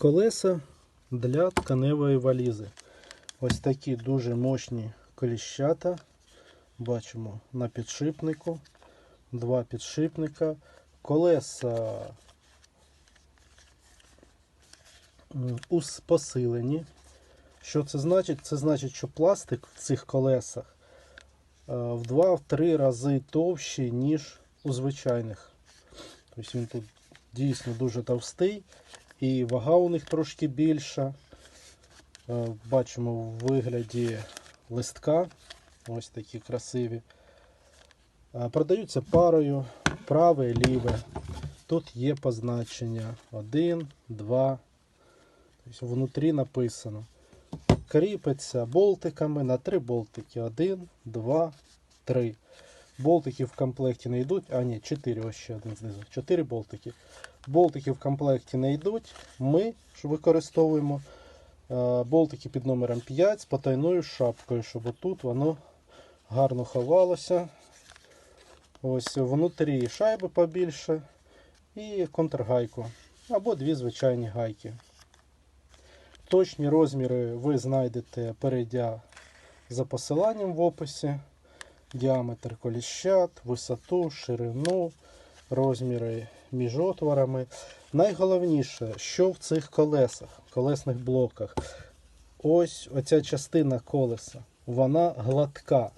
Колеса для тканевої валізи. Ось такі дуже мощні коліщата. Бачимо на підшипнику. Два підшипника. Колеса посилені. Що це значить? Це значить, що пластик в цих колесах е, в 2-3 рази товщий, ніж у звичайних. Тобто він тут дійсно дуже товстий і вага у них трошки більша. Е, Бачимо в вигляді листка. Ось такі красиві. Е, Продаються парою праве і ліве. Тут є позначення 1, 2. Тобто внутрі написано. Кріпиться болтиками на 3 болтики. 1, 2, 3. Болтики в комплекті не йдуть. А, ні, 4, ось ще один знизу. 4 болтики. Болтики в комплекті не йдуть. Ми використовуємо е, болтики під номером 5 з потайною шапкою, щоб отут воно гарно ховалося. Ось внутрі шайби побільше і контргайку. Або дві звичайні гайки. Точні розміри ви знайдете, перейдя за посиланням в описі. Діаметр коліщат, висоту, ширину, розміри між отворами. Найголовніше, що в цих колесах, колесних блоках, ось оця частина колеса, вона гладка.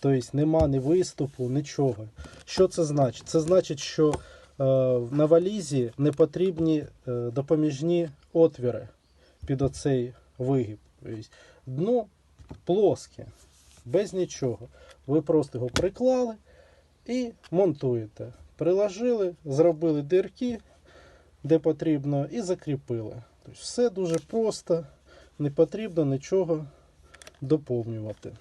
Тобто нема ні виступу, нічого. Що це значить? Це значить, що е, на валізі не потрібні е, допоміжні отвіри під оцей вигиб. Тобто дно плоске, без нічого. Ви просто його приклали і монтуєте. Приложили, зробили дирки, де потрібно, і закріпили. Тобто все дуже просто, не потрібно нічого доповнювати.